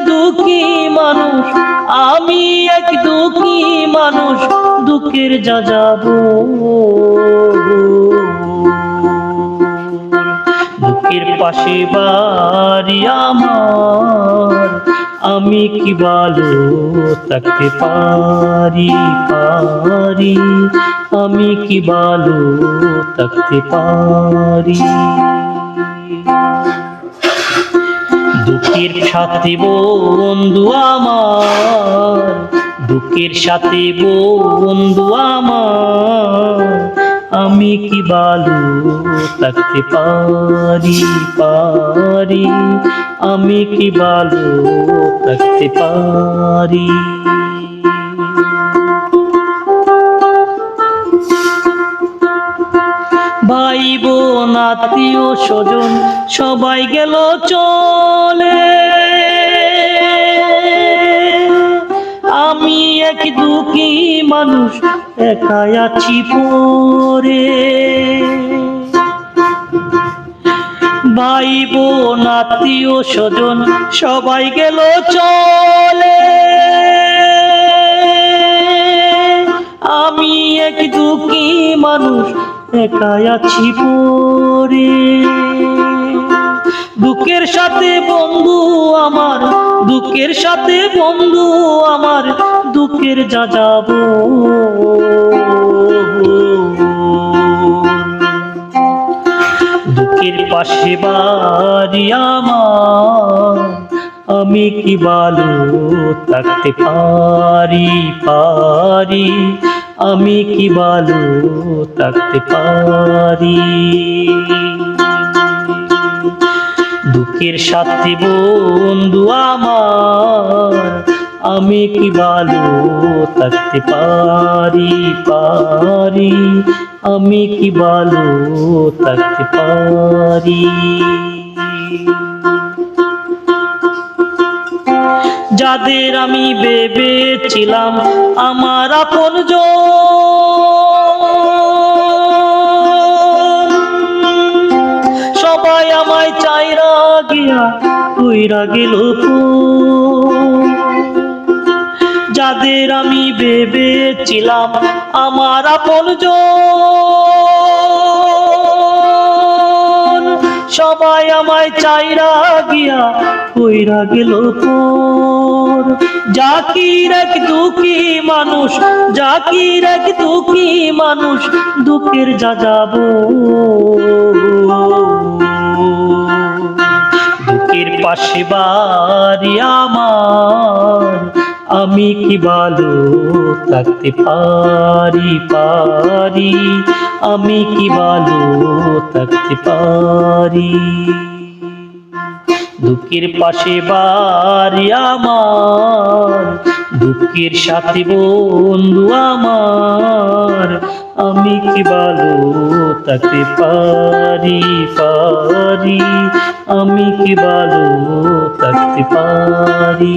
দুঃখী মানুষ, আমি এক দুঃখী মানুষ, দুঃখের যা যাব দুঃখের পাশে বাড়ি আমার, আমি কি ভালো থাকতে পারি পারি? আমি কি ভালো থাকতে পারি? দুঃখের সাথে বন্ধু আমার, দুঃখের সাথে বন্ধু আমার, আমি কি বালু থাকতে পারি পারি? আমি কি বালু থাকতে পারি? ভাই বোন আত্মীয় স্বজন। সবাই গেল চলে। আমি এক দুঃখী মানুষ, একাই আছি পরে। ভাই বোন আত্মীয় স্বজন, সবাই গেল চলে। আমি এক দুঃখী মানুষ একাই আছি পরে দুঃখের সাথে বন্ধু আমার, দুঃখের সাথে বন্ধু আমার, দুঃখের যা যাব দুঃখের পাশে বাড়ি আমার, আমি কি ভালো থাকতে পারি পারি? আমি কি ভালো থাকতে পারি? দুঃখের সাথে বন্ধু আমার, আমি কি ভালো থাকতে পারি পারি? আমি কি ভালো থাকতে পারি? যাদের আমি ভেবেছিলাম আমার আপন সবাই আমায় চাইরা গিয়া কইরা গেল যাদের আমি ভেবেছিলাম আমার আপন সবাই আমায় চাইরা গিয়া কইরা গেল পর জাকির এক দুঃখী মানুষ, জাকির এক দুঃখী মানুষ, দুঃখের যা যাব দুঃখের পাশে বাড়ি আমার, আমি কি ভালো থাকতে পারি পারি? আমি কি ভালো থাকতে পারি? দুঃখের পাশে বাড়ি আমার, দুঃখের সাথে বন্ধু আমার, আমি কি ভালো থাকতে পারি পারি? আমি কি ভালো থাকতে পারি?